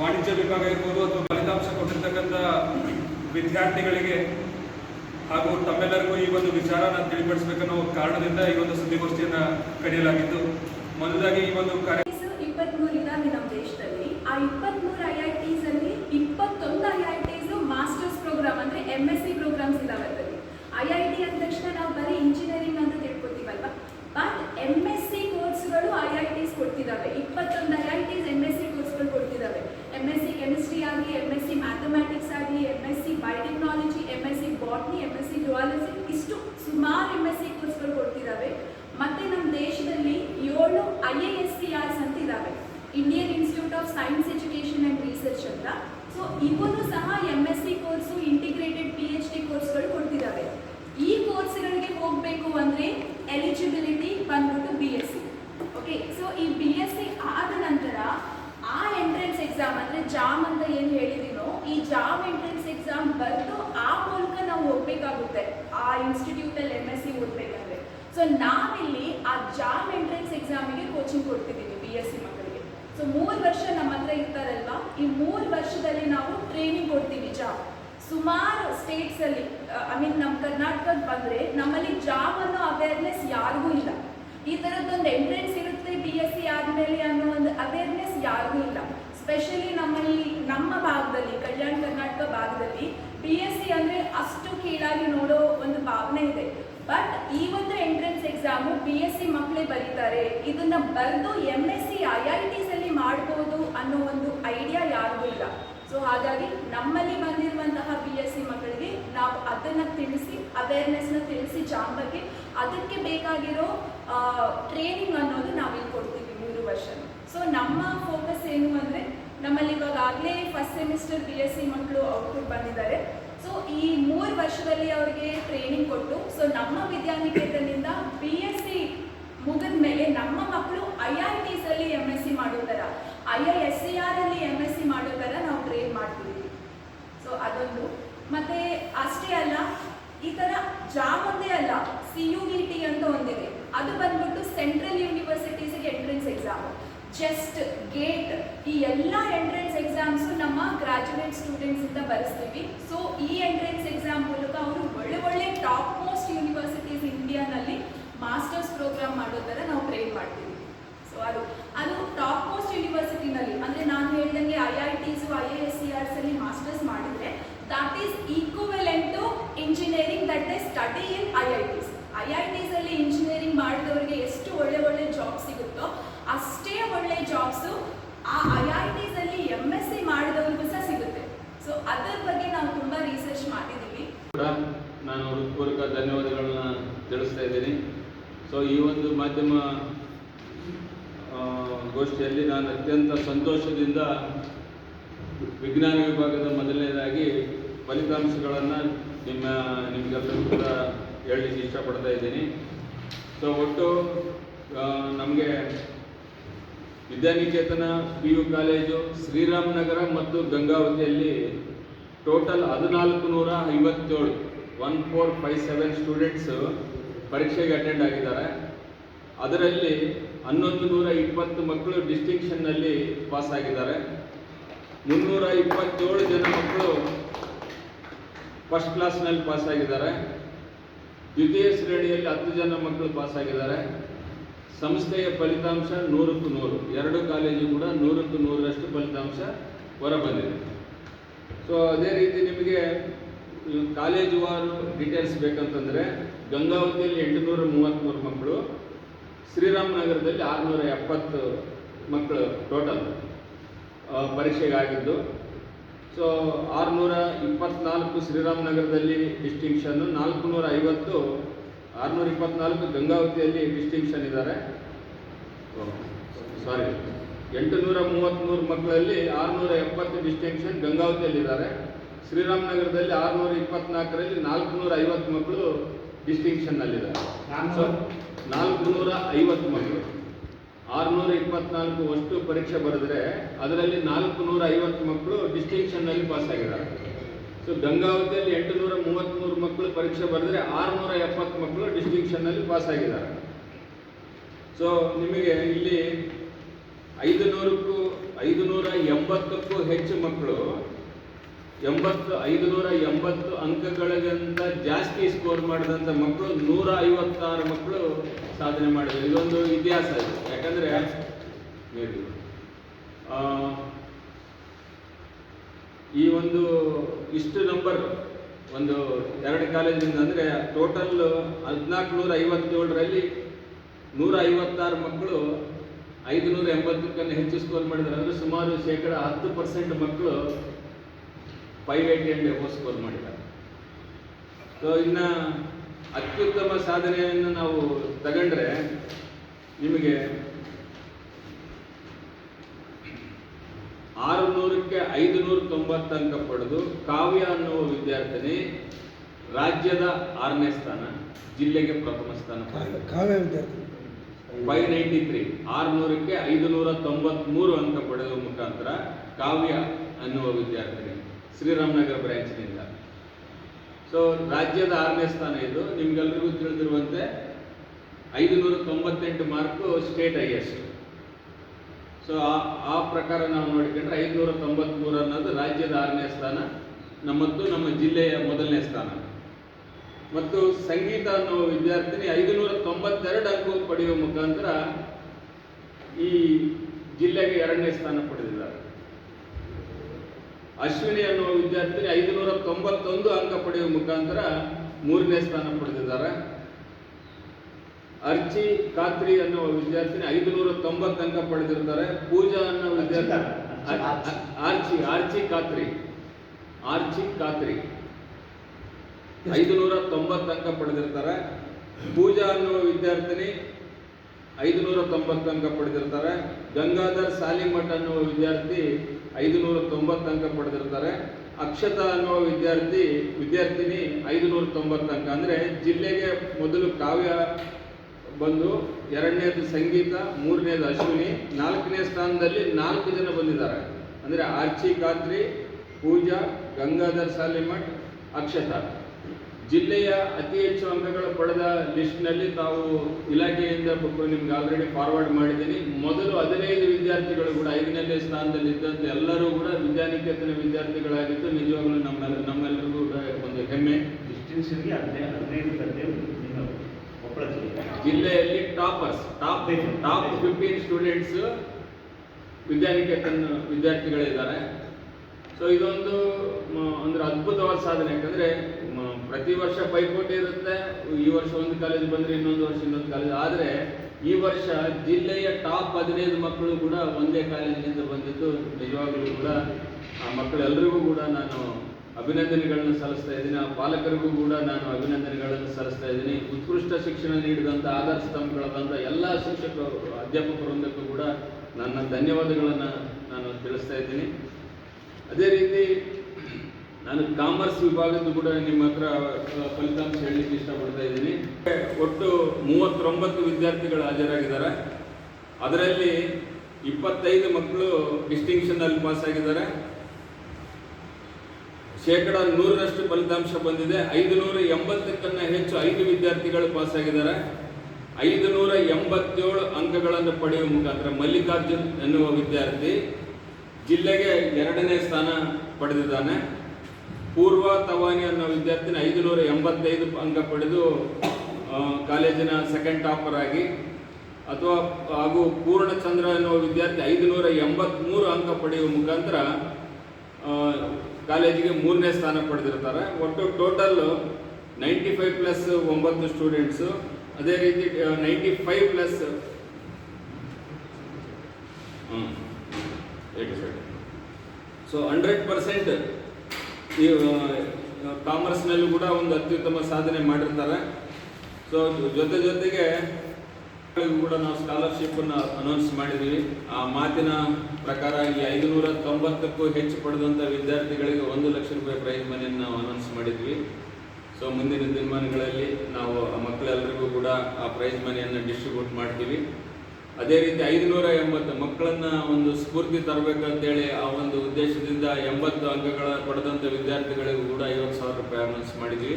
ವಾಣಿಜ್ಯ ವಿಭಾಗ ಇರ್ಬೋದು ಅಥವಾ ಫಲಿತಾಂಶ ಕೊಟ್ಟಿರ್ತಕ್ಕಂಥ ವಿದ್ಯಾರ್ಥಿಗಳಿಗೆ ಹಾಗೂ ತಮ್ಮೆಲ್ಲರಿಗೂ ಈ ಒಂದು ವಿಚಾರನ ತಿಳಿಪಡಿಸಬೇಕನ್ನೋ ಕಾರಣದಿಂದ ಈ ಒಂದು ಸುದ್ದಿಗೋಷ್ಠಿಯನ್ನು ಕರೆಯಲಾಗಿತ್ತು. ಮೊದಲಾಗಿ ಈ ಒಂದು ಕಾರ್ಯ ಇಪ್ಪತ್ಮೂರು ನಮ್ಮ ದೇಶದಲ್ಲಿ ಆ ಇಪ್ಪತ್ಮೂರು ಐ ಐ ಟಿಸ್ ಅಲ್ಲಿ ಇಪ್ಪತ್ತೊಂದು ಮಾಸ್ಟರ್ಸ್ ಪ್ರೋಗ್ರಾಮ್ ಅಂದ್ರೆ ಎಂ ಎಸ್ ಸಿ ಪ್ರೋಗ್ರಾಮ್ಸ್ ಇದಾವೆ ಅದರಲ್ಲಿ ಐ ಐ ಟಿ ಅಂದ ತಕ್ಷಣ ನಾವು ಬರೀ ಇಂಜಿನಿಯರಿಂಗ್ ಅಂತ ತಿಳ್ಕೊತೀವಲ್ವಾ ಬಟ್ ಎಂ ಎಸ್ ಸಿ ಕೋರ್ಸ್ಗಳು ಐ ಐ ಟಿಸ್ ಕೊಡ್ತಿದ್ದಾವೆ ಇಪ್ಪತ್ತೊಂದು I I Ts M S C ಕೋರ್ಸ್ಗಳು ಕೊಡ್ತಿದ್ದಾವೆ ಎಂ ಎಸ್ ಸಿ ಕೆಮಿಸ್ಟ್ರಿ ಆಗಲಿ ಎಂ ಎಸ್ ಸಿ ಮ್ಯಾಥಮೆಟಿಕ್ಸ್ ಆಗಲಿ M S C biotechnology M S C botany M S C zoology ಇಷ್ಟು ಸುಮಾರು M S C ಕೋರ್ಸ್ಗಳು ಕೊಡ್ತಿದ್ದಾವೆ ಮತ್ತೆ ನಮ್ಮ ದೇಶದಲ್ಲಿ ಏಳು I A S C Rs ಅಂತ ಇದ್ದಾವೆ Indian institute of science education and research ಅಂತ ಸೊ ಇವನು ಸಹ M S C course integrated P H D ಕೋರ್ಸ್ಗಳು ಕೊಡ್ತಿದ್ದಾವೆ ಈ ಕೋರ್ಸ್ಗಳಿಗೆ ಹೋಗಬೇಕು ಅಂದರೆ ಎಲಿಜಿಬಿಲಿಟಿ ಬಂದ್ಬಿಟ್ಟು B S C okay so ಈ ಬಿ ಎಸ್ ಸಿ ಆದ ನಂತರ ಆ ಎಂಟ್ರೆನ್ಸ್ ಎಕ್ಸಾಮ್ ಅಂದರೆ ಜಾಮ್ ಅಂತ ಏನು ಹೇಳಿದೀನೋ ಈ ಜಾಮ್ ಎಂಟ್ರೆನ್ಸ್ ಎಕ್ಸಾಮ್ ಬರೆದು ಆ ಮೂಲಕ ನಾವು ಹೋಗ್ಬೇಕಾಗುತ್ತೆ ಆ ಇನ್ಸ್ಟಿಟ್ಯೂಟಲ್ಲಿ ಎಂ ಎಸ್ ಸಿ ಓದಬೇಕಂದ್ರೆ ಸೊ ನಾವಿಲ್ಲಿ ಆ ಜಾಬ್ ಎಂಟ್ರೆನ್ಸ್ ಎಕ್ಸಾಮಿಗೆ ಕೋಚಿಂಗ್ ಕೊಡ್ತಿದ್ದೀವಿ ಬಿ ಎಸ್ ಸಿ ಮಕ್ಕಳಿಗೆ. ಸೊ ಮೂರು ವರ್ಷ ನಮ್ಮ ಹತ್ರ ಇರ್ತಾರಲ್ವಾ? ಈ ಮೂರು ವರ್ಷದಲ್ಲಿ ನಾವು ಟ್ರೈನಿಂಗ್ ಕೊಡ್ತೀವಿ ಜಾಬ್ ಸುಮಾರು ಸ್ಟೇಟ್ಸಲ್ಲಿ ಐ ಮೀನ್ ನಮ್ಮ ಕರ್ನಾಟಕಕ್ಕೆ ಬಂದರೆ ನಮ್ಮಲ್ಲಿ ಜಾಬ್ ಅನ್ನೋ ಅವೇರ್ನೆಸ್ ಯಾರಿಗೂ ಇಲ್ಲ. ಈ ಥರದ್ದೊಂದು ಎಂಟ್ರೆನ್ಸ್ ಇರುತ್ತೆ ಬಿ ಎಸ್ ಸಿ ಆದಮೇಲೆ ಅನ್ನೋ ಒಂದು ಅವೇರ್ನೆಸ್ ಯಾರಿಗೂ ಇಲ್ಲ. ಸ್ಪೆಷಲಿ ನಮ್ಮಲ್ಲಿ, ನಮ್ಮ ಭಾಗದಲ್ಲಿ, ಕಲ್ಯಾಣ ಕರ್ನಾಟಕ ಭಾಗದಲ್ಲಿ ಬಿ ಎಸ್ ಸಿ ಅಂದರೆ ಅಷ್ಟು ಕೀಳಾಗಿ ನೋಡೋ ಒಂದು ಭಾವನೆ ಇದೆ. ಬಟ್ ಈ ಒಂದು entrance exam B S C ಮಕ್ಕಳೇ ಬರೀತಾರೆ. ಇದನ್ನ ಬರೆದು M S C I I ಟಿಸಲ್ಲಿ ಅಲ್ಲಿ ಮಾಡ್ಬೋದು ಅನ್ನೋ ಒಂದು ಐಡಿಯಾ ಯಾರಿಗೂ ಇಲ್ಲ. ಸೊ ಹಾಗಾಗಿ ನಮ್ಮಲ್ಲಿ ಬಂದಿರುವಂತಹ ಬಿ ಎಸ್ ಸಿ ಮಕ್ಕಳಿಗೆ ನಾವು ಅದನ್ನು ತಿಳಿಸಿ ಅವೇರ್ನೆಸ್ನ ತಿಳಿಸಿ ಜಾಬ್ ಬಗ್ಗೆ ಅದಕ್ಕೆ ಬೇಕಾಗಿರೋ ಟ್ರೈನಿಂಗ್ ಅನ್ನೋದು ನಾವಿಲ್ಲಿ ಕೊಡ್ತೀವಿ ಮೂರು ವರ್ಷ ಸೊ ನಮ್ಮ ಫೋಕಸ್ ಏನು ಅಂದರೆ ನಮ್ಮಲ್ಲಿ ಇವಾಗ ಆಗಲೇ first semester B S C ಮಕ್ಕಳು ಔಟ್ಪುಟ್ ಬಂದಿದ್ದಾರೆ. ಸೊ ಈ ಮೂರು ವರ್ಷದಲ್ಲಿ ಅವರಿಗೆ ಟ್ರೈನಿಂಗ್ ಕೊಟ್ಟು ಸೊ ನಮ್ಮ ವಿದ್ಯಾನಿಕೇತನದಿಂದ ಬಿ ಎಸ್ ಸಿ ಮುಗಿದ ಮೇಲೆ ನಮ್ಮ ಮಕ್ಕಳು ಐ ಐ ಟಿಸ್ ಅಲ್ಲಿ ಎಂ ಎಸ್ ಸಿ ಮಾಡೋ I I S C R ಅಲ್ಲಿ ಎಂ ಎಸ್ ಸಿ ಮಾಡೋ ಥರ ನಾವು ಟ್ರೈನ್ ಮಾಡ್ತೀವಿ. ಸೊ ಅದೊಂದು. ಮತ್ತೆ ಅಷ್ಟೇ ಅಲ್ಲ, ಈ ಥರ ಜಾಬ್ ಒಂದೇ ಅಲ್ಲ ಸಿ ಯು ವಿ ಟಿ ಅಂತ ಒಂದಿದೆ. ಅದು ಬಂದ್ಬಿಟ್ಟು ಸೆಂಟ್ರಲ್ ಎಂಟ್ರೆನ್ಸ್ ಜಸ್ಟ್ ಗೇಟ್ ಈ ಎಲ್ಲ ಎಂಟ್ರೆನ್ಸ್ ಎಕ್ಸಾಮ್ಸ್ ನಮ್ಮ ಗ್ರಾಜುಯೇಟ್ ಸ್ಟೂಡೆಂಟ್ಸ್ ಇಂದ ಬರೆಸ್ತೀವಿ. ಸೊ ಈ ಎಂಟ್ರೆನ್ಸ್ ಎಕ್ಸಾಮ್ ಮೂಲಕ ಅವರು ಒಳ್ಳೆ ಒಳ್ಳೆ ಟಾಪ್ ಮೋಸ್ಟ್ ಯೂನಿವರ್ಸಿಟೀಸ್ ಇಂಡಿಯಾನಲ್ಲಿ ಮಾಸ್ಟರ್ಸ್ ಪ್ರೋಗ್ರಾಮ್ ಮಾಡೋ ಥರ ನಾವು ಟ್ರೈನ್ ಮಾಡ್ತೀವಿ. ಸೊ ಅದು ಅದು ಟಾಪ್ ಮೋಸ್ಟ್ ಯೂನಿವರ್ಸಿಟಿನಲ್ಲಿ ಅಂದರೆ ನಾನು ಹೇಳ್ದಂಗೆ I I Ts I A S C Rs ಅಲ್ಲಿ ಮಾಸ್ಟರ್ಸ್ ಮಾಡಿದ್ರೆ that is equivalent to engineering that they study in I I Ts I I Ts ಅಲ್ಲಿ ಇಂಜಿನಿಯರಿಂಗ್ ಮಾಡಿದವರಿಗೆ ಎಷ್ಟು ಒಳ್ಳೆ ಒಳ್ಳೆ ಜಾಬ್ ಸಿಗುತ್ತೋ ಅಷ್ಟೇ ಒಳ್ಳೆ ಜಾಬ್ಸು ಆ ಐ ಐ ಟಿಸ್ ಅಲ್ಲಿ ಎಂ ಎಸ್ ಸಿ ಮಾಡಿದವ್ರಿಗೂ ಸಹ ಸಿಗುತ್ತೆ ಸೊ ಅದರ ಬಗ್ಗೆ ನಾವು ತುಂಬ ರಿಸರ್ಚ್ ಮಾಡಿದ್ದೀವಿ ಕೂಡ ನಾನು ಹೃತ್ಪೂರ್ವಕ ಧನ್ಯವಾದಗಳನ್ನ ತಿಳಿಸ್ತಾ ಇದ್ದೀನಿ ಸೊ ಈ ಒಂದು ಮಾಧ್ಯಮ ಗೋಷ್ಠಿಯಲ್ಲಿ ನಾನು ಅತ್ಯಂತ ಸಂತೋಷದಿಂದ ವಿಜ್ಞಾನ ವಿಭಾಗದ ಮೊದಲನೇದಾಗಿ ಫಲಿತಾಂಶಗಳನ್ನು ನಿಮ್ಮ ನಿಮಗೆಲ್ಲರೂ ಕೂಡ ಹೇಳಲಿಕ್ಕೆ ಇಷ್ಟಪಡ್ತಾ ಇದ್ದೀನಿ. ಸೊ ಒಟ್ಟು ನಮಗೆ Vidyaniketan P U college, Sriramanagar ಮತ್ತು ಗಂಗಾವತಿಯಲ್ಲಿ ಟೋಟಲ್ ಹದಿನಾಲ್ಕು ನೂರ ಐವತ್ತೇಳು one four five seven students ಪರೀಕ್ಷೆಗೆ ಅಟೆಂಡ್ ಆಗಿದ್ದಾರೆ. ಅದರಲ್ಲಿ ಹನ್ನೊಂದು ನೂರ ಇಪ್ಪತ್ತು ಮಕ್ಕಳು ಡಿಸ್ಟಿಂಕ್ಷನ್ನಲ್ಲಿ ಪಾಸ್ ಆಗಿದ್ದಾರೆ. ಮುನ್ನೂರ ಇಪ್ಪತ್ತೇಳು ಜನ ಮಕ್ಕಳು ಫಸ್ಟ್ ಕ್ಲಾಸ್ನಲ್ಲಿ ಪಾಸ್ ಆಗಿದ್ದಾರೆ. ದ್ವಿತೀಯ ಶ್ರೇಣಿಯಲ್ಲಿ ಹತ್ತು ಜನ ಮಕ್ಕಳು ಪಾಸ್ ಆಗಿದ್ದಾರೆ. ಸಂಸ್ಥೆಯ ಫಲಿತಾಂಶ ನೂರಕ್ಕೂ ನೂರು. ಎರಡು ಕಾಲೇಜು ಕೂಡ ನೂರಕ್ಕೂ ನೂರರಷ್ಟು ಫಲಿತಾಂಶ ಹೊರಬಂದಿದೆ. ಸೊ ಅದೇ ರೀತಿ ನಿಮಗೆ ಕಾಲೇಜು ವಾರು ಡೀಟೇಲ್ಸ್ ಬೇಕಂತಂದರೆ ಗಂಗಾವತಿಯಲ್ಲಿ ಎಂಟುನೂರ ಮೂವತ್ತ್ಮೂರು ಮಕ್ಕಳು, ಶ್ರೀರಾಮನಗರದಲ್ಲಿ ಆರುನೂರ ಎಪ್ಪತ್ತು ಮಕ್ಕಳು ಟೋಟಲ್ ಪರೀಕ್ಷೆಗಾಗಿದ್ದು ಸೊ ಆರುನೂರ ಇಪ್ಪತ್ನಾಲ್ಕು ಶ್ರೀರಾಮನಗರದಲ್ಲಿ ಡಿಸ್ಟಿಂಕ್ಷನ್ನು ನಾಲ್ಕುನೂರ ಐವತ್ತು, ಆರುನೂರ ಇಪ್ಪತ್ನಾಲ್ಕು ಗಂಗಾವತಿಯಲ್ಲಿ ಡಿಸ್ಟಿಂಕ್ಷನ್ ಇದ್ದಾರೆ. ಸಾರಿ ಎಂಟುನೂರ ಮೂವತ್ತ್ಮೂರು ಮಕ್ಕಳಲ್ಲಿ ಆರುನೂರ ಎಪ್ಪತ್ತು ಡಿಸ್ಟಿಂಕ್ಷನ್ ಗಂಗಾವತಿಯಲ್ಲಿದ್ದಾರೆ. ಶ್ರೀರಾಮನಗರದಲ್ಲಿ ಆರುನೂರ ಇಪ್ಪತ್ನಾಲ್ಕರಲ್ಲಿ ನಾಲ್ಕುನೂರ ಐವತ್ತು ಮಕ್ಕಳು ಡಿಸ್ಟಿಂಕ್ಷನ್ನಲ್ಲಿದ್ದಾರೆ ನಾಲ್ಕುನೂರ ಐವತ್ತು ಮಕ್ಕಳು. ಆರುನೂರ ಇಪ್ಪತ್ನಾಲ್ಕು ಅಷ್ಟು ಪರೀಕ್ಷೆ ಬರೆದ್ರೆ ಅದರಲ್ಲಿ ನಾಲ್ಕುನೂರ ಐವತ್ತು ಮಕ್ಕಳು ಡಿಸ್ಟಿಂಕ್ಷನ್ನಲ್ಲಿ ಪಾಸ್ ಆಗಿದ್ದಾರೆ. ಸೊ ಗಂಗಾವತಿಯಲ್ಲಿ ಎಂಟುನೂರ ಮೂವತ್ತ್ಮೂರು ಮಕ್ಕಳು ಪರೀಕ್ಷೆ ಬರೆದ್ರೆ ಆರುನೂರ ಎಪ್ಪತ್ತು ಮಕ್ಕಳು ಡಿಸ್ಟಿಂಕ್ಷನ್ನಲ್ಲಿ ಪಾಸ್ ಆಗಿದ್ದಾರೆ. ಸೊ ನಿಮಗೆ ಇಲ್ಲಿ ಐದು ನೂರಕ್ಕೂ ಐದು ನೂರ ಎಂಬತ್ತಕ್ಕೂ ಹೆಚ್ಚು ಮಕ್ಕಳು ಎಂಬತ್ತು ಐದು ನೂರ ಎಂಬತ್ತು ಅಂಕಗಳಿಗಿಂತ ಜಾಸ್ತಿ ಸ್ಕೋರ್ ಮಾಡಿದಂಥ ಮಕ್ಕಳು ನೂರ ಐವತ್ತಾರು ಮಕ್ಕಳು ಸಾಧನೆ ಮಾಡಿದ್ರು. ಇದೊಂದು ಇತಿಹಾಸ ಇದೆ. ಯಾಕಂದರೆ ಈ ಒಂದು ಇಷ್ಟು ನಂಬರ್ ಒಂದು ಎರಡು ಕಾಲೇಜಿಂದ ಅಂದರೆ ಟೋಟಲ್ ಹದಿನಾಲ್ಕು ನೂರ ಐವತ್ತೇಳರಲ್ಲಿ ನೂರ ಐವತ್ತಾರು ಮಕ್ಕಳು ಐದುನೂರ ಎಂಬತ್ತಕ್ಕನ್ನು ಹೆಚ್ಚು ಸ್ಕೋರ್ ಮಾಡಿದ್ದಾರೆ ಅಂದರೆ ಸುಮಾರು ಶೇಕಡ ಹತ್ತು ಪರ್ಸೆಂಟ್ ಮಕ್ಕಳು five eighty and above score ಮಾಡಿದ್ದಾರೆ. ಸೊ ಇನ್ನು ಅತ್ಯುತ್ತಮ ಸಾಧನೆಯನ್ನು ನಾವು ತಗೊಂಡ್ರೆ ನಿಮಗೆ ಆರು ನೂರಕ್ಕೆ ಐದು ನೂರ ತೊಂಬತ್ತು ಅಂಕ ಪಡೆದು ಕಾವ್ಯ ಅನ್ನುವ ವಿದ್ಯಾರ್ಥಿನಿ ರಾಜ್ಯದ ಆರನೇ ಸ್ಥಾನ ಜಿಲ್ಲೆಗೆ ಪ್ರಥಮ ಸ್ಥಾನ ಕಾವ್ಯ ವಿದ್ಯಾರ್ಥಿ. ಫೈವ್ ನೈಂಟಿ ತ್ರೀ ಆರುನೂರಕ್ಕೆ ಐದು ನೂರ ತೊಂಬತ್ಮೂರು ಅಂಕ ಪಡೆಯುವ ಮುಖಾಂತರ ಕಾವ್ಯ ಅನ್ನುವ ವಿದ್ಯಾರ್ಥಿನಿ. ಶ್ರೀರಾಮನಗರ ಬ್ರ್ಯಾಂಚ್ನಿಂದ ಸೊ ರಾಜ್ಯದ ಆರನೇ ಸ್ಥಾನ ಇದು. ನಿಮ್ಗೆಲ್ರಿಗೂ ತಿಳಿದಿರುವಂತೆ ಐದು ನೂರ ತೊಂಬತ್ತೆಂಟು ಮಾರ್ಕು ಸ್ಟೇಟ್ ಹೈಯೆಸ್ಟ್. ಸೊ ಆ ಪ್ರಕಾರ ನಾವು ನೋಡಿಕೊಂಡ್ರೆ ಐದುನೂರ ತೊಂಬತ್ಮೂರು ಅನ್ನೋದು ರಾಜ್ಯದ ಆರನೇ ಸ್ಥಾನ ನಮ್ಮತ್ತು ನಮ್ಮ ಜಿಲ್ಲೆಯ ಮೊದಲನೇ ಸ್ಥಾನ. ಮತ್ತು ಸಂಗೀತ ಅನ್ನೋ ವಿದ್ಯಾರ್ಥಿನಿ ಐದುನೂರ ತೊಂಬತ್ತೆರಡು ಅಂಕ ಪಡೆಯುವ ಮುಖಾಂತರ ಈ ಜಿಲ್ಲೆಗೆ ಎರಡನೇ ಸ್ಥಾನ ಪಡೆದಿದ್ದಾರೆ ಅಶ್ವಿನಿ ಅನ್ನುವ ವಿದ್ಯಾರ್ಥಿನಿ ಐದುನೂರ ತೊಂಬತ್ತೊಂದು ಅಂಕ ಪಡೆಯುವ ಮುಖಾಂತರ ಮೂರನೇ ಸ್ಥಾನ ಪಡೆದಿದ್ದಾರೆ. ಅರ್ಚಿ ಖಾತ್ರಿ ಅನ್ನುವ ವಿದ್ಯಾರ್ಥಿನಿ ಐದುನೂರ ತೊಂಬತ್ತು ಅಂಕ ಪಡೆದಿರ್ತಾರೆ ಪೂಜಾ ಅನ್ನೋ ವಿದ್ಯಾರ್ಥಿ ಆರ್ಚಿ ಆರ್ಚಿ ಖಾತ್ರಿ. ಆರ್ಚಿ ಖಾತ್ರಿ. ಐದುನೂರ ತೊಂಬತ್ತು ಅಂಕ ಪಡೆದಿರ್ತಾರೆ ಪೂಜಾ ಅನ್ನುವ ವಿದ್ಯಾರ್ಥಿನಿ ಐದುನೂರ ತೊಂಬತ್ತು ಅಂಕ ಪಡೆದಿರ್ತಾರೆ. ಗಂಗಾಧರ್ ಸಾಲಿಮಠ ಅನ್ನುವ ವಿದ್ಯಾರ್ಥಿ ಐದುನೂರ ತೊಂಬತ್ತು ಅಂಕ ಪಡೆದಿರ್ತಾರೆ. ಅಕ್ಷತಾ ಅನ್ನುವ ವಿದ್ಯಾರ್ಥಿ, ವಿದ್ಯಾರ್ಥಿನಿ ಐದುನೂರ ತೊಂಬತ್ತು ಅಂಕ. ಅಂದರೆ ಜಿಲ್ಲೆಗೆ ಮೊದಲು ಕಾವ್ಯ ಬಂದು, ಎರಡನೇದು ಸಂಗೀತ, ಮೂರನೇದು ಅಶ್ವಿನಿ, ನಾಲ್ಕನೇ ಸ್ಥಾನದಲ್ಲಿ ನಾಲ್ಕು ಜನ ಬಂದಿದ್ದಾರೆ. ಅಂದರೆ ಆರ್ಚಿ, ಖಾತ್ರಿ, ಪೂಜಾ, ಗಂಗಾಧರ್ ಸಾಲಿಮಠ್, ಅಕ್ಷತಾ. ಜಿಲ್ಲೆಯ ಅತಿ ಹೆಚ್ಚು ಅಂಕಗಳು ಪಡೆದ ಲಿಸ್ಟ್ನಲ್ಲಿ ತಾವು ಇಲಾಖೆಯಿಂದ ಬುಕ್ ನಿಮ್ಗೆ ಆಲ್ರೆಡಿ ಫಾರ್ವರ್ಡ್ ಮಾಡಿದ್ದೀನಿ. ಮೊದಲು ಹದಿನೈದು ವಿದ್ಯಾರ್ಥಿಗಳು ಕೂಡ ಐದನೇ ಸ್ಥಾನದಲ್ಲಿ ಇದ್ದಂತೆ ಎಲ್ಲರೂ ಕೂಡ ವಿದ್ಯಾನಿಕೇತನ ವಿದ್ಯಾರ್ಥಿಗಳಾಗಿದ್ದು ನಿಜವಾಗ್ಲೂ ನಮ್ಮ ನಮ್ಮೆಲ್ಲರಿಗೂ ಒಂದು ಹೆಮ್ಮೆ. ಜಿಲ್ಲೆಯಲ್ಲಿ toppers top top fifteen students Vidyaniketan ವಿದ್ಯಾರ್ಥಿಗಳಿದ್ದಾರೆ. So ಇದೊಂದು ಅಂದ್ರೆ ಅದ್ಭುತವಾದ ಸಾಧನೆ. ಯಾಕಂದ್ರೆ ಪ್ರತಿ ವರ್ಷ ಪೈಪೋಟಿ ಇರುತ್ತೆ. ಈ ವರ್ಷ ಒಂದು ಕಾಲೇಜ್ ಬಂದರೆ ಇನ್ನೊಂದು ವರ್ಷ ಇನ್ನೊಂದು ಕಾಲೇಜ್. ಆದರೆ ಈ ವರ್ಷ ಜಿಲ್ಲೆಯ ಟಾಪ್ ಹದಿನೈದು ಮಕ್ಕಳು ಕೂಡ ಒಂದೇ ಕಾಲೇಜಿನಿಂದ ಬಂದಿದ್ದು. ನಿಜವಾಗ್ಲೂ ಕೂಡ ಆ ಮಕ್ಕಳೆಲ್ಲರಿಗೂ ಕೂಡ ನಾನು ಅಭಿನಂದನೆಗಳನ್ನು ಸಲ್ಲಿಸ್ತಾ ಇದ್ದೀನಿ. ಆ ಪಾಲಕರಿಗೂ ಕೂಡ ನಾನು ಅಭಿನಂದನೆಗಳನ್ನು ಸಲ್ಲಿಸ್ತಾ ಇದ್ದೀನಿ. ಉತ್ಕೃಷ್ಟ ಶಿಕ್ಷಣ ನೀಡಿದಂಥ ಆಧಾರ ಸ್ತಂಭಗಳಾದಂಥ ಎಲ್ಲ ಶಿಕ್ಷಕರು ಅಧ್ಯಾಪಕ ವೃಂದಕ್ಕೂ ಕೂಡ ನನ್ನ ಧನ್ಯವಾದಗಳನ್ನು ನಾನು ತಿಳಿಸ್ತಾ ಇದ್ದೀನಿ. ಅದೇ ರೀತಿ ನಾನು ಕಾಮರ್ಸ್ ವಿಭಾಗದ್ದು ಕೂಡ ನಿಮ್ಮ ಹತ್ರ ಫಲಿತಾಂಶ ಹೇಳಲಿಕ್ಕೆ ಇಷ್ಟಪಡ್ತಾ ಇದ್ದೀನಿ. ಒಟ್ಟು ಮೂವತ್ತೊಂಬತ್ತು ವಿದ್ಯಾರ್ಥಿಗಳು ಹಾಜರಾಗಿದ್ದಾರೆ. ಅದರಲ್ಲಿ ಇಪ್ಪತ್ತೈದು ಮಕ್ಕಳು ಡಿಸ್ಟಿಂಕ್ಷನಲ್ಲಿ ಪಾಸ್ ಆಗಿದ್ದಾರೆ. ಶೇಕಡ ನೂರರಷ್ಟು ಫಲಿತಾಂಶ ಬಂದಿದೆ. ಐದು ನೂರ ಎಂಬತ್ತಕ್ಕನ್ನ ಹೆಚ್ಚು ಐದು ವಿದ್ಯಾರ್ಥಿಗಳು ಪಾಸ್ ಆಗಿದ್ದಾರೆ. ಐದು ನೂರ ಎಂಬತ್ತೇಳು ಅಂಕಗಳನ್ನು ಪಡೆಯುವ ಮುಖಾಂತರ ಮಲ್ಲಿಕಾರ್ಜುನ್ ಎನ್ನುವ ವಿದ್ಯಾರ್ಥಿ ಜಿಲ್ಲೆಗೆ ಎರಡನೇ ಸ್ಥಾನ ಪಡೆದಿದ್ದಾನೆ. ಪೂರ್ವ ತವಾನಿ ಅನ್ನೋ ವಿದ್ಯಾರ್ಥಿನಿ ಐದು ನೂರ ಎಂಬತ್ತೈದು ಅಂಕ ಪಡೆದು ಕಾಲೇಜಿನ ಸೆಕೆಂಡ್ ಟಾಪರ್ ಆಗಿ, ಅಥವಾ, ಹಾಗೂ ಪೂರ್ಣಚಂದ್ರ ಎನ್ನುವ ವಿದ್ಯಾರ್ಥಿ ಐದು ನೂರ ಎಂಬತ್ತ್ಮೂರು ಅಂಕ ಪಡೆಯುವ ಮುಖಾಂತರ ಕಾಲೇಜಿಗೆ ಮೂರನೇ ಸ್ಥಾನ ಪಡೆದಿರ್ತಾರೆ. ಒಟ್ಟು ಟೋಟಲ್ ನೈಂಟಿ ಫೈವ್ ಪ್ಲಸ್ ಒಂಬತ್ತು ಸ್ಟೂಡೆಂಟ್ಸು ಅದೇ ರೀತಿ ninety five plus so hundred percent ಈ ಕಾಮರ್ಸ್ನಲ್ಲೂ ಕೂಡ ಒಂದು ಅತ್ಯುತ್ತಮ ಸಾಧನೆ ಮಾಡಿರ್ತಾರೆ. ಸೊ ಜೊತೆ ಜೊತೆಗೆ ಕೂಡ ನಾವು ಸ್ಕಾಲರ್ಶಿಪ್ಪನ್ನು ಅನೌನ್ಸ್ ಮಾಡಿದ್ವಿ. ಆ ಮಾತಿನ ಪ್ರಕಾರ ಈ ಐದುನೂರ ತೊಂಬತ್ತಕ್ಕೂ ಹೆಚ್ಚು ಪಡೆದಂಥ ವಿದ್ಯಾರ್ಥಿಗಳಿಗೆ ಒಂದು ಲಕ್ಷ ರೂಪಾಯಿ ಪ್ರೈಸ್ ಮನಿಯನ್ನು ನಾವು ಅನೌನ್ಸ್ ಮಾಡಿದ್ವಿ. ಸೊ ಮುಂದಿನ ದಿನಮಾನಗಳಲ್ಲಿ ನಾವು ಆ ಮಕ್ಕಳೆಲ್ಲರಿಗೂ ಕೂಡ ಆ ಪ್ರೈಸ್ ಮನಿಯನ್ನು ಡಿಸ್ಟ್ರಿಬ್ಯೂಟ್ ಮಾಡ್ತೀವಿ. ಅದೇ ರೀತಿ ಐದುನೂರ ಎಂಬತ್ತು ಮಕ್ಕಳನ್ನ ಒಂದು ಸ್ಫೂರ್ತಿ ತರಬೇಕಂತೇಳಿ ಆ ಒಂದು ಉದ್ದೇಶದಿಂದ ಎಂಬತ್ತು ಅಂಕಗಳ ಪಡೆದಂಥ ವಿದ್ಯಾರ್ಥಿಗಳಿಗೂ ಕೂಡ ಐವತ್ತು ಸಾವಿರ ರೂಪಾಯಿ ಅನೌನ್ಸ್ ಮಾಡಿದ್ವಿ.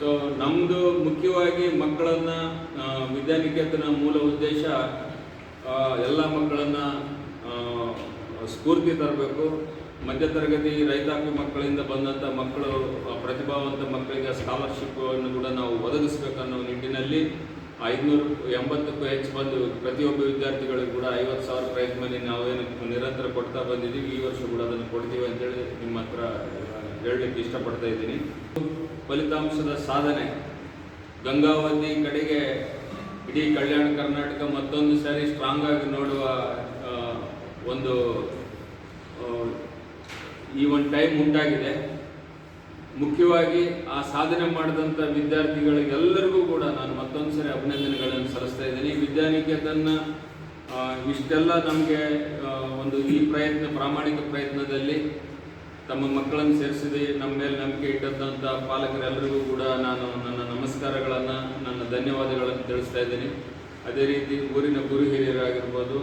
ಸೊ ನಮ್ಮದು ಮುಖ್ಯವಾಗಿ ಮಕ್ಕಳನ್ನು ವಿದ್ಯಾನಿಕೇತನ ಮೂಲ ಉದ್ದೇಶ ಎಲ್ಲ ಮಕ್ಕಳನ್ನು ಸ್ಫೂರ್ತಿ ತರಬೇಕು. ಮಧ್ಯತರಗತಿ ರೈತಾಪಿ ಮಕ್ಕಳಿಂದ ಬಂದಂಥ ಮಕ್ಕಳು ಪ್ರತಿಭಾವಂತ ಮಕ್ಕಳಿಗೆ ಸ್ಕಾಲರ್ಶಿಪ್ಪನ್ನು ಕೂಡ ನಾವು ಒದಗಿಸ್ಬೇಕನ್ನೋ ನಿಟ್ಟಿನಲ್ಲಿ ಐದುನೂರು ಎಂಬತ್ತಕ್ಕೂ ಹೆಚ್ಚು ಬಂದು ಪ್ರತಿಯೊಬ್ಬ ವಿದ್ಯಾರ್ಥಿಗಳಿಗೂ ಕೂಡ ಐವತ್ತು ಸಾವಿರ ಪ್ರೈಸ್ ಮನಿ ನಾವೇನು ನಿರಂತರ ಕೊಡ್ತಾ ಬಂದಿದ್ದೀವಿ. ಈ ವರ್ಷ ಕೂಡ ಅದನ್ನು ಕೊಡ್ತೀವಿ ಅಂತೇಳಿ ನಿಮ್ಮ ಹತ್ರ ಹೇಳಲಿಕ್ಕೆ ಇಷ್ಟಪಡ್ತಾ ಇದ್ದೀನಿ. ಫಲಿತಾಂಶದ ಸಾಧನೆ. ಗಂಗಾವತಿ ಕಡೆಗೆ ಇಡೀ ಕಲ್ಯಾಣ ಕರ್ನಾಟಕ ಮತ್ತೊಂದು ಸಾರಿ ಸ್ಟ್ರಾಂಗ್ ಆಗಿ ನೋಡುವ ಒಂದು ಈ ಒಂದು ಟೈಮ್ ಉಂಟಾಗಿದೆ. ಮುಖ್ಯವಾಗಿ ಆ ಸಾಧನೆ ಮಾಡಿದಂಥ ವಿದ್ಯಾರ್ಥಿಗಳಿಗೆಲ್ಲರಿಗೂ ಕೂಡ ನಾನು ಮತ್ತೊಂದು ಸರಿ ಅಭಿನಂದನೆಗಳನ್ನು ಸಲ್ಲಿಸ್ತಾ ಇದ್ದೀನಿ. ವಿದ್ಯಾನಿಕೇತನ ಇಷ್ಟೆಲ್ಲ ನಮಗೆ ಒಂದು ಈ ಪ್ರಯತ್ನ, ಪ್ರಾಮಾಣಿಕ ಪ್ರಯತ್ನದಲ್ಲಿ ತಮ್ಮ ಮಕ್ಕಳನ್ನು ಸೇರಿಸಿದೆ. ನಮ್ಮ ಮೇಲೆ ನಂಬಿಕೆ ಇಟ್ಟಂಥ ಪಾಲಕರೆಲ್ಲರಿಗೂ ಕೂಡ ನಾನು ನನ್ನ ನಮಸ್ಕಾರಗಳನ್ನು, ನನ್ನ ಧನ್ಯವಾದಗಳನ್ನು ತಿಳಿಸ್ತಾ ಇದ್ದೀನಿ. ಅದೇ ರೀತಿ ಊರಿನ ಗುರು ಹಿರಿಯರಾಗಿರ್ಬೋದು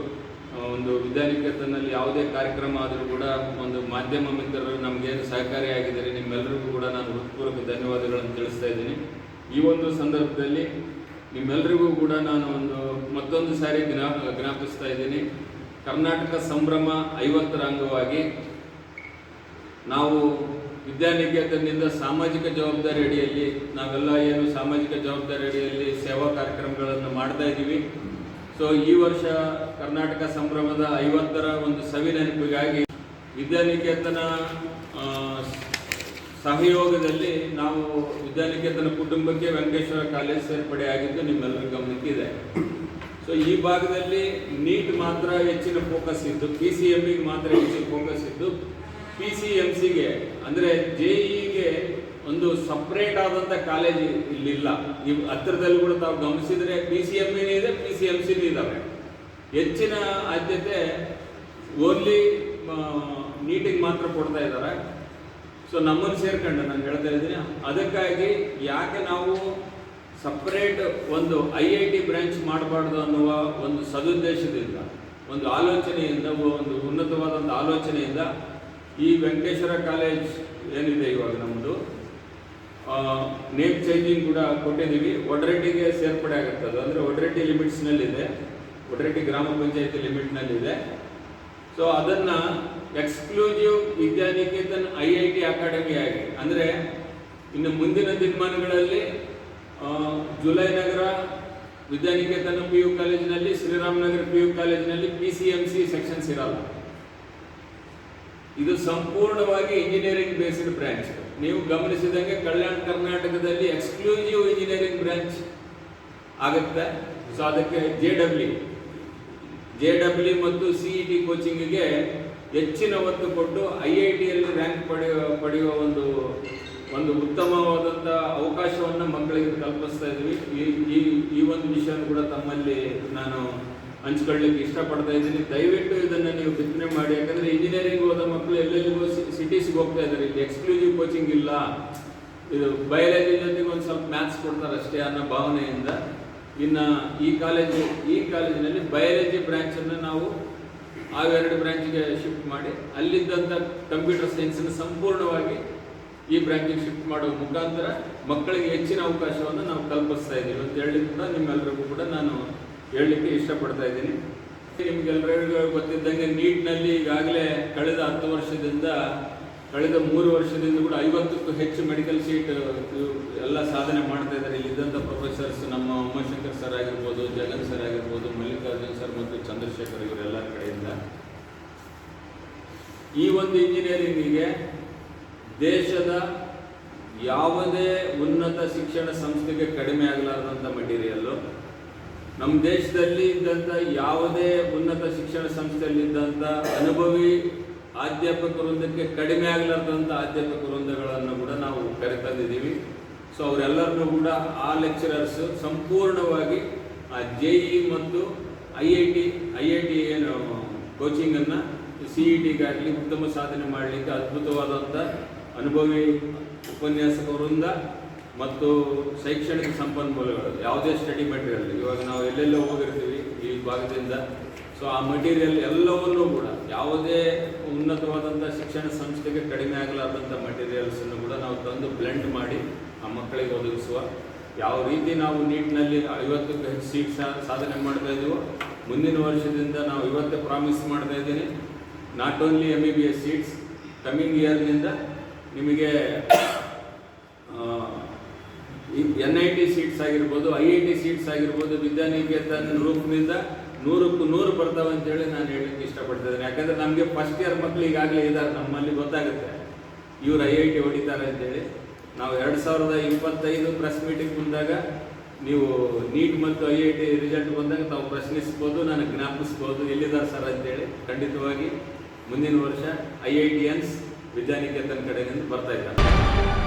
ಒಂದು ವಿದ್ಯಾನಿಕೇತನಲ್ಲಿ ಯಾವುದೇ ಕಾರ್ಯಕ್ರಮ ಆದರೂ ಕೂಡ ಒಂದು ಮಾಧ್ಯಮ ಮಿತ್ರರು ನಮಗೇನು ಸಹಕಾರಿಯಾಗಿದ್ದಾರೆ ನಿಮ್ಮೆಲ್ಲರಿಗೂ ಕೂಡ ನಾನು ಹೃತ್ಪೂರ್ವಕ ಧನ್ಯವಾದಗಳನ್ನು ತಿಳಿಸ್ತಾ ಇದ್ದೀನಿ. ಈ ಒಂದು ಸಂದರ್ಭದಲ್ಲಿ ನಿಮ್ಮೆಲ್ಲರಿಗೂ ಕೂಡ ನಾನು ಒಂದು ಮತ್ತೊಂದು ಸಾರಿ ಜ್ಞಾ, ಜ್ಞಾಪಿಸ್ತಾ ಇದ್ದೀನಿ. ಕರ್ನಾಟಕ ಸಂಭ್ರಮ ಐವತ್ತರ ಅಂಗವಾಗಿ ನಾವು ವಿದ್ಯಾನಿಕೇತನದಿಂದ ಸಾಮಾಜಿಕ ಜವಾಬ್ದಾರಿ ಅಡಿಯಲ್ಲಿ ನಾವೆಲ್ಲ ಏನು ಸಾಮಾಜಿಕ ಜವಾಬ್ದಾರಿ ಅಡಿಯಲ್ಲಿ ಸೇವಾ ಕಾರ್ಯಕ್ರಮಗಳನ್ನು ಮಾಡ್ತಾ ಇದ್ದೀವಿ. ಸೊ ಈ ವರ್ಷ ಕರ್ನಾಟಕ ಸಂಭ್ರಮದ ಐವತ್ತರ ಒಂದು ಸವಿ ನೆನಪಿಗಾಗಿ ವಿದ್ಯಾನಿಕೇತನ ಸಹಯೋಗದಲ್ಲಿ ನಾವು ವಿದ್ಯಾನಿಕೇತನ ಕುಟುಂಬಕ್ಕೆ ವೆಂಕಟೇಶ್ವರ ಕಾಲೇಜ್ ಸೇರ್ಪಡೆ ಆಗಿದ್ದು ನಿಮ್ಮೆಲ್ಲರ ಗಮನಕ್ಕೆ ಇದೆ. ಸೊ ಈ ಭಾಗದಲ್ಲಿ ನೀಟ್ ಮಾತ್ರ ಹೆಚ್ಚಿನ ಫೋಕಸ್ ಇದ್ದು ಪಿ ಸಿ ಎಮ್ಮಿಗೆ ಮಾತ್ರ ಹೆಚ್ಚಿನ ಫೋಕಸ್ ಇದ್ದು ಪಿ ಸಿ ಎಂ ಸಿಗೆ ಅಂದರೆ ಜೆಇಗೆ ಒಂದು ಸಪ್ರೇಟ್ ಆದಂಥ ಕಾಲೇಜ್ ಇಲ್ಲಿಲ್ಲ. ನೀವು ಹತ್ತಿರದಲ್ಲಿ ಕೂಡ ತಾವು ಗಮನಿಸಿದರೆ ಪಿ ಸಿ ಎಂ ಇದೆ ಪಿ ಸಿ ಎಂ ಸಿ ಇದ್ದಾವೆ ಹೆಚ್ಚಿನ ಆದ್ಯತೆ ಓನ್ಲಿ ನೀಟಿಗೆ ಮಾತ್ರ ಕೊಡ್ತಾ ಇದ್ದಾರೆ ಸೊ ನಮ್ಮನ್ನು ಸೇರ್ಕೊಂಡು ನಾನು ಹೇಳ್ತಾ ಇದ್ದೀನಿ. ಅದಕ್ಕಾಗಿ ಯಾಕೆ ನಾವು ಸಪ್ರೇಟ್ ಒಂದು ಐ ಐ ಟಿ ಬ್ರಾಂಚ್ ಮಾಡಬಾರ್ದು ಅನ್ನುವ ಒಂದು ಸದುದ್ದೇಶದಿಂದ, ಒಂದು ಆಲೋಚನೆಯಿಂದ ಒಂದು ಉನ್ನತವಾದಂಥ ಆಲೋಚನೆಯಿಂದ ಈ ವೆಂಕಟೇಶ್ವರ ಕಾಲೇಜ್ ಏನಿದೆ ಇವಾಗ ನಮ್ಮದು ನೇಮ್ ಚೇಂಜಿಂಗ್ ಕೂಡ ಕೊಟ್ಟಿದ್ದೀವಿ. ಒಡರೆಡ್ಡಿಗೆ ಸೇರ್ಪಡೆ ಆಗುತ್ತೆ ಅದು. ಅಂದರೆ ಒಡರೆಡ್ಡಿ ಲಿಮಿಟ್ಸ್ನಲ್ಲಿದೆ ಒಡರೆಡ್ಡಿ ಗ್ರಾಮ ಪಂಚಾಯತಿ ಲಿಮಿಟ್ನಲ್ಲಿದೆ. ಸೊ ಅದನ್ನು exclusive Vidyaniketan I I T academy ಆಗಿ, ಅಂದರೆ ಇನ್ನು ಮುಂದಿನ ದಿನಮಾನಗಳಲ್ಲಿ ಜುಲೈ ನಗರ ವಿದ್ಯಾನಿಕೇತನ ಪಿ ಯು ಕಾಲೇಜಿನಲ್ಲಿ, ಶ್ರೀರಾಮನಗರ ಪಿ ಯು ಕಾಲೇಜಿನಲ್ಲಿ P C M C sections ಇರಲ್ಲ. ಇದು ಸಂಪೂರ್ಣವಾಗಿ ಇಂಜಿನಿಯರಿಂಗ್ ಬೇಸ್ಡ್ ಬ್ರಾಂಚ್ ನೀವು ಗಮನಿಸಿದಂಗೆ ಕಲ್ಯಾಣ ಕರ್ನಾಟಕದಲ್ಲಿ ಎಕ್ಸ್ಕ್ಲೂಸಿವ್ ಇಂಜಿನಿಯರಿಂಗ್ ಬ್ರಾಂಚ್ ಆಗುತ್ತೆ. ಸೊ ಅದಕ್ಕೆ ಜೆ ಡಬ್ಲ್ಯೂ ಜೆ ಡಬ್ಲ್ಯೂ ಮತ್ತು ಸಿ ಇ ಟಿ ಕೋಚಿಂಗಿಗೆ ಹೆಚ್ಚಿನ ಒತ್ತು ಕೊಟ್ಟು ಐ ಐ ಟಿಯಲ್ಲಿ ರ್ಯಾಂಕ್ ಪಡೆಯುವ ಪಡೆಯುವ ಒಂದು ಒಂದು ಉತ್ತಮವಾದಂಥ ಅವಕಾಶವನ್ನು ಮಕ್ಕಳಿಗೆ ಕಲ್ಪಿಸ್ತಾ ಇದ್ವಿ ಈ ಈ ಒಂದು ವಿಷಯ ಕೂಡ ತಮ್ಮಲ್ಲಿ ನಾನು ಹಂಚ್ಕೊಳ್ಳಿಕ್ಕೆ ಇಷ್ಟಪಡ್ತಾ ಇದ್ದೀನಿ. ದಯವಿಟ್ಟು ಇದನ್ನು ನೀವು ಬಿತ್ತನೆ ಮಾಡಿ. ಯಾಕಂದರೆ ಇಂಜಿನಿಯರಿಂಗ್ ಹೋದ ಮಕ್ಕಳು ಎಲ್ಲೆಲ್ಲಿಗೂ ಸಿಟೀಸ್ಗೆ ಹೋಗ್ತಾ ಇದ್ದಾರೆ. ಇಲ್ಲಿ ಎಕ್ಸ್ಕ್ಲೂಸಿವ್ ಕೋಚಿಂಗ್ ಇಲ್ಲ. ಇದು ಬಯಾಲಜಿ ಜೊತೆಗೆ ಒಂದು ಸ್ವಲ್ಪ ಮ್ಯಾಥ್ಸ್ ಕೊಡ್ತಾರೆ ಅಷ್ಟೇ ಅನ್ನೋ ಭಾವನೆಯಿಂದ. ಇನ್ನು ಈ ಕಾಲೇಜು ಈ ಕಾಲೇಜಿನಲ್ಲಿ ಬಯಾಲಜಿ ಬ್ರ್ಯಾಂಚನ್ನು ನಾವು ಆ ಎರಡು ಬ್ರ್ಯಾಂಚಿಗೆ ಶಿಫ್ಟ್ ಮಾಡಿ. ಅಲ್ಲಿದ್ದಂಥ ಕಂಪ್ಯೂಟರ್ ಸೈನ್ಸನ್ನು ಸಂಪೂರ್ಣವಾಗಿ ಈ ಬ್ರ್ಯಾಂಚಿಗೆ ಶಿಫ್ಟ್ ಮಾಡುವ ಮುಖಾಂತರ ಮಕ್ಕಳಿಗೆ ಹೆಚ್ಚಿನ ಅವಕಾಶವನ್ನು ನಾವು ಕಲ್ಪಿಸ್ತಾ ಇದ್ದೀವಿ. ಅಂತ ಹೇಳಿ ಕೂಡ ನಿಮ್ಮೆಲ್ಲರಿಗೂ ಕೂಡ ನಾನು ಹೇಳಲಿಕ್ಕೆ ಇಷ್ಟಪಡ್ತಾ ಇದ್ದೀನಿ. ನಿಮ್ಗೆಲ್ಲರಿಗೂ ಗೊತ್ತಿದ್ದಂಗೆ ನೀಟ್ನಲ್ಲಿ ಈಗಾಗಲೇ ಕಳೆದ ಹತ್ತು ವರ್ಷದಿಂದ, ಕಳೆದ ಮೂರು ವರ್ಷದಿಂದ ಕೂಡ ಐವತ್ತಕ್ಕೂ ಹೆಚ್ಚು ಮೆಡಿಕಲ್ ಸೀಟ್ ಎಲ್ಲ ಸಾಧನೆ ಮಾಡ್ತಾ ಇದ್ದಾರೆ. ಇಲ್ಲಿದ್ದಂಥ ಪ್ರೊಫೆಸರ್ಸ್ ನಮ್ಮ ಉಮಾಶಂಕರ್ ಸರ್ ಆಗಿರ್ಬೋದು, ಜಗನ್ ಸರ್ ಆಗಿರ್ಬೋದು, ಮಲ್ಲಿಕಾರ್ಜುನ್ ಸರ್ ಮತ್ತು ಚಂದ್ರಶೇಖರ್ ಇವರೆಲ್ಲ ಕಡೆಯಿಂದ. ಈ ಒಂದು ಇಂಜಿನಿಯರಿಂಗಿಗೆ ದೇಶದ ಯಾವುದೇ ಉನ್ನತ ಶಿಕ್ಷಣ ಸಂಸ್ಥೆಗೆ ಕಡಿಮೆ ಆಗಲಾರದಂಥ ಮಟೀರಿಯಲ್ಲು ನಮ್ಮ ದೇಶದಲ್ಲಿ ಇದ್ದಂಥ ಯಾವುದೇ ಉನ್ನತ ಶಿಕ್ಷಣ ಸಂಸ್ಥೆಯಲ್ಲಿದ್ದಂಥ ಅನುಭವಿ ಅಧ್ಯಾಪಕ ವೃಂದಕ್ಕೆ ಕಡಿಮೆ ಆಗಲಾರ್ದಂಥ ಅಧ್ಯಾಪಕ ವೃಂದಗಳನ್ನು ಕೂಡ ನಾವು ಕರೆತಂದಿದ್ದೀವಿ. ಸೊ ಅವರೆಲ್ಲರನ್ನೂ ಕೂಡ ಆ ಲೆಕ್ಚರರ್ಸ್ ಸಂಪೂರ್ಣವಾಗಿ ಆ ಜೆ ಇ ಮತ್ತು I I T I I T ಏನು ಕೋಚಿಂಗನ್ನು ಸಿ ಇ ಟಿಗಾಗಲಿ ಉತ್ತಮ ಸಾಧನೆ ಮಾಡಲಿಕ್ಕೆ ಅದ್ಭುತವಾದಂಥ ಅನುಭವಿ ಉಪನ್ಯಾಸಕ ವೃಂದ ಮತ್ತು ಶೈಕ್ಷಣಿಕ ಸಂಪನ್ಮೂಲಗಳು, ಯಾವುದೇ ಸ್ಟಡಿ ಮೆಟೀರಿಯಲ್ ಇವಾಗ ನಾವು ಎಲ್ಲೆಲ್ಲೋ ಹೋಗಿರ್ತೀವಿ ಈ ಭಾಗದಿಂದ ಸೊ ಆ ಮಟೀರಿಯಲ್ ಎಲ್ಲವನ್ನೂ ಕೂಡ, ಯಾವುದೇ ಉನ್ನತವಾದಂಥ ಶಿಕ್ಷಣ ಸಂಸ್ಥೆಗೆ ಕಡಿಮೆ ಆಗಲಾರ್ದಂಥ ಮಟೀರಿಯಲ್ಸನ್ನು ಕೂಡ ನಾವು ತಂದು ಬ್ಲೆಂಡ್ ಮಾಡಿ, ಆ ಮಕ್ಕಳಿಗೆ ಒದಗಿಸುವ. ಯಾವ ರೀತಿ ನಾವು ನೀಟ್ನಲ್ಲಿ ಐವತ್ತಕ್ಕೂ ಹೆಚ್ಚು ಸೀಟ್ ಸಾಧನೆ ಮಾಡ್ತಾ ಇದ್ದೀವೋ ಮುಂದಿನ ವರ್ಷದಿಂದ ನಾವು ಇವತ್ತೇ ಪ್ರಾಮಿಸ್ ಮಾಡ್ತಾ ಇದ್ದೀನಿ. Not only M B B S seats coming ಇಯರ್ನಿಂದ ನಿಮಗೆ ಎನ್ ಐ ಟಿ ಸೀಟ್ಸ್ ಆಗಿರ್ಬೋದು ಐ ಐ ಟಿ ಸೀಟ್ಸ್ ಆಗಿರ್ಬೋದು, ವಿದ್ಯಾನಿಕೇತನ ರೂಪದಿಂದ ನೂರಕ್ಕೂ ನೂರು ಬರ್ತಾವೆ ಅಂತೇಳಿ ನಾನು ಹೇಳಲಿಕ್ಕೆ ಇಷ್ಟಪಡ್ತಿದ್ದೇನೆ. ಯಾಕಂದರೆ ನಮಗೆ ಫಸ್ಟ್ ಇಯರ್ ಮಕ್ಕಳು ಈಗಾಗಲೇ ಇದ್ದಾರೆ, ನಮ್ಮಲ್ಲಿ ಗೊತ್ತಾಗುತ್ತೆ. ಇವರು ಐ ಐ ಟಿ ಹೊಡಿತಾರೆ ಅಂತೇಳಿ. ನಾವು ಎರಡು ಸಾವಿರದ ಇಪ್ಪತ್ತೈದು ಪ್ರೆಸ್ ಮೀಟಿಂಗ್ ಬಂದಾಗ ನೀವು ನೀಟ್ ಮತ್ತು ಐ ಐ ಟಿ ರಿಸಲ್ಟ್ ಬಂದಾಗ ತಾವು ಪ್ರಶ್ನಿಸ್ಬೋದು, ನನಗೆ ಜ್ಞಾಪಿಸ್ಬೋದು, ಎಲ್ಲಿದ್ದಾರೆ ಸರ್ ಅಂತೇಳಿ. ಖಂಡಿತವಾಗಿ ಮುಂದಿನ ವರ್ಷ ಐ ಐ ಟಿ ಎನ್ಸ್ ವಿದ್ಯಾನಿಕೇತನ ಕಡೆಯಿಂದ ಬರ್ತಾ ಇದ್ದಾರೆ.